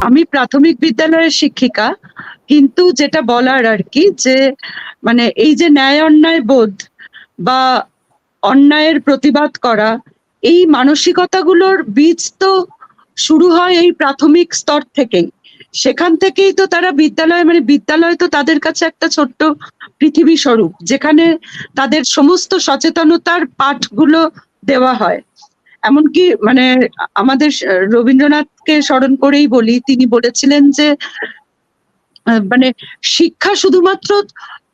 আমি প্রাথমিক বিদ্যালয়ের শিক্ষিকা, কিন্তু যেটা বলার আর কি যে মানে এই যে ন্যায় অন্যায় বোধ বা অন্যায়ের প্রতিবাদ করা, এই মানসিকতাগুলোর বীজ তো শুরু হয় এই প্রাথমিক স্তর থেকেই। সেখান থেকেই তো তারা বিদ্যালয় মানে বিদ্যালয় তো তাদের কাছে একটা ছোট্ট পৃথিবী স্বরূপ, যেখানে তাদের সমস্ত সচেতনতার পাঠগুলো দেওয়া হয়। এমনকি মানে আমাদের রবীন্দ্রনাথকে স্মরণ করেই বলি, তিনি বলেছিলেন যে মানে শিক্ষা শুধুমাত্র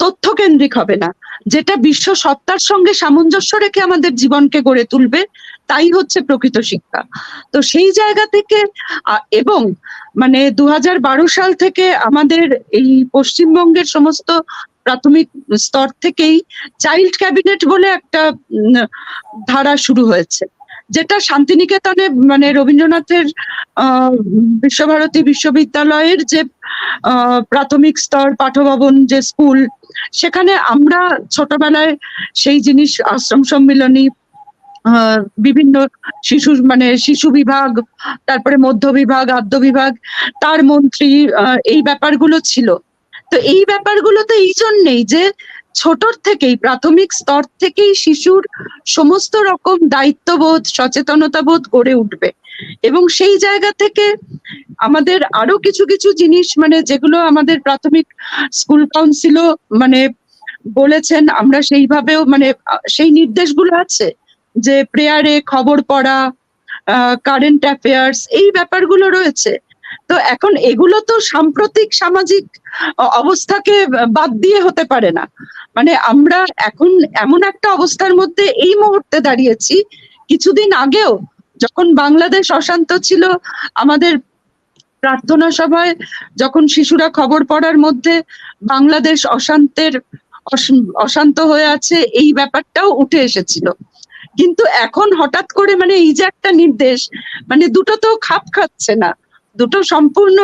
তথ্য কেন্দ্রিক হবে না, যেটা বিশ্ব সত্তার সঙ্গে সামঞ্জস্য রেখে আমাদের জীবনকে গড়ে তুলবে, তাই হচ্ছে প্রকৃত শিক্ষা। তো সেই জায়গা থেকে এবং মানে দু সাল থেকে আমাদের এই পশ্চিমবঙ্গের সমস্ত প্রাথমিক স্তর থেকেই চাইল্ড ক্যাবিনেট বলে একটা ধারা শুরু হয়েছে। যেটা শান্তিনিকেতনে মানে রবীন্দ্রনাথের বিশ্বভারতী বিশ্ববিদ্যালয়ের যে প্রাথমিক স্তর, পাঠভবন যে স্কুল, সেখানে আমরা ছোটবেলায় সেই জিনিস, আশ্রম সম্মিলনী বিভিন্ন শিশু মানে শিশু বিভাগ, তারপরে মধ্য বিভাগ, আদ্য বিভাগ, তার মন্ত্রী এই ব্যাপারগুলো ছিল। তো এই ব্যাপারগুলো তো এই জন্যেই যে ছোটর থেকেই, প্রাথমিক স্তর থেকেই শিশুর সমস্ত রকম দায়িত্ববোধ সচেতনতা বোধ গড়ে উঠবে। এবং সেই জায়গা থেকে আমাদের আরও কিছু কিছু জিনিস মানে যেগুলো আমাদের প্রাথমিক স্কুল কাউন্সিলও মানে বলেছেন, আমরা সেইভাবেও মানে সেই নির্দেশগুলো আছে যে প্রেয়ারে খবর পড়া কারেন্ট অ্যাফেয়ার্স এই ব্যাপারগুলো রয়েছে। তো এখন এগুলো তো সাম্প্রতিক সামাজিক অবস্থাকে বাদ দিয়ে হতে পারে না। মানে আমরা এখন এমন একটা অবস্থার মধ্যে এই মুহূর্তে দাঁড়িয়েছি, কিছুদিন আগেও যখন বাংলাদেশ অশান্ত ছিল, আমাদের প্রার্থনা সভায় যখন শিশুরা খবর পড়ার মধ্যে বাংলাদেশ অশান্তের, অশ- অশান্ত হয়ে আছে, এই ব্যাপারটাও উঠে এসেছিল। কিন্তু এখন হঠাৎ করে মানে এই যে একটা নির্দেশ মানে দুটো তো খাপ খাচ্ছে না। দুটো সম্পূর্ণ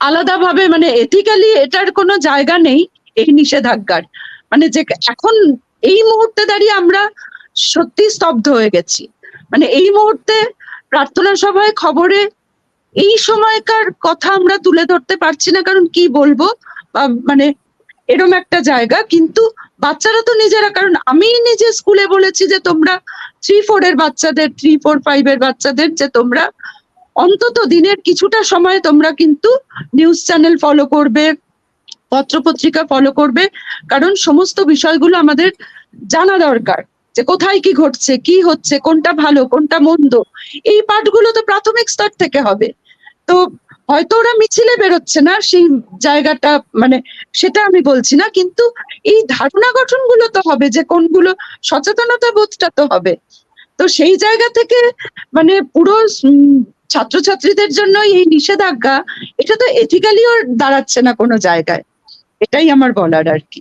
আলাদাভাবে মানে এথিক্যালি এটার কোনো জায়গা নেই এই নিষেধাজ্ঞার। মানে যে এখন এই মুহূর্তে দাঁড়িয়ে আমরা সত্যি স্তব্ধ হয়ে গেছি। মানে এই মুহূর্তে প্রার্থনা সভায় খবরে এই সময়কার কথা আমরা তুলে ধরতে পারছি না, কারণ কি বলব? মানে এরম একটা জায়গা, কিন্তু বাচ্চারা তো নিজেরা, কারণ আমি নিজে স্কুলে বলেছি যে তোমরা থ্রি ফোর এর বাচ্চাদের থ্রি ফোর ফাইভ এর বাচ্চাদের যে তোমরা অন্তত দিনের কিছুটা সময় তোমরা কিন্তু নিউজ চ্যানেল ফলো করবে, পত্রপত্রিকা ফলো করবে, কারণ সমস্ত বিষয়গুলো আমাদের জানা দরকার যে কোথায় কি ঘটছে, কি হচ্ছে, কোনটা ভালো, কোনটা মন্দ। এই পাঠগুলো তো প্রাথমিক স্তর থেকে হবে। তো হয়তো ওরা মিছিলে বেরোচ্ছে না সেই জায়গাটা মানে সেটা আমি বলছি না, কিন্তু এই ধারণা গঠনগুলো তো হবে যে কোনগুলো সচেতনতা বোধটা তো হবে। তো সেই জায়গা থেকে মানে পুরো ছাত্রছাত্রীদের জন্য এই নিষেধাজ্ঞা, এটা তো এথিক্যালিও দাঁড়াচ্ছে না কোনো জায়গায়। এটাই আমার বলার আর কি।